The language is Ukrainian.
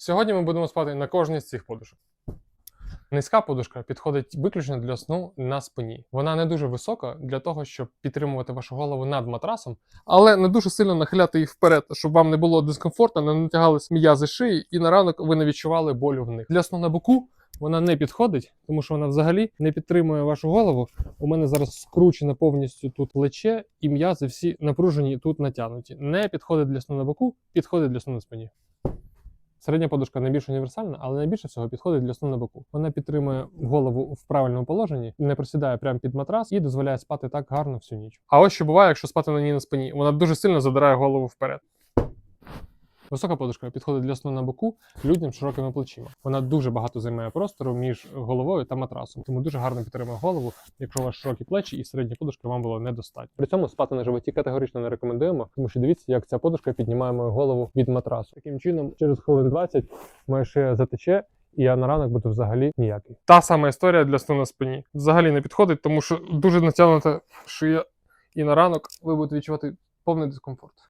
Сьогодні ми будемо спати на кожній з цих подушок. Низька подушка підходить виключно для сну на спині. Вона не дуже висока для того, щоб підтримувати вашу голову над матрасом, але не дуже сильно нахиляти їх вперед, щоб вам не було дискомфортно, не натягались м'язи шиї, і на ранок ви не відчували болю в них. Для сну на боку вона не підходить, тому що вона взагалі не підтримує вашу голову. У мене зараз скручене повністю тут плече, і м'язи всі напружені тут натягнуті. Не підходить для сну на боку, підходить для сну на спині. Середня подушка найбільш універсальна, але найбільше всього підходить для сну на боку. Вона підтримує голову в правильному положенні, не присідає прямо під матрас і дозволяє спати так гарно всю ніч. А ось що буває, якщо спати на ній на спині, вона дуже сильно задирає голову вперед. Висока подушка підходить для сну на боку людям з широкими плечима. Вона дуже багато займає простору між головою та матрасом, тому дуже гарно підтримує голову, якщо у вас широкі плечі і середня подушка вам було недостатньо. При цьому спати на животі категорично не рекомендуємо, тому що дивіться, як ця подушка піднімає мою голову від матрасу. Таким чином, через хвилин 20 моя шия затече. І я на ранок буду взагалі ніякий. Та сама історія для сну на спині. Взагалі не підходить, тому що дуже натягнута шия, і на ранок ви будете відчувати повний дискомфорт.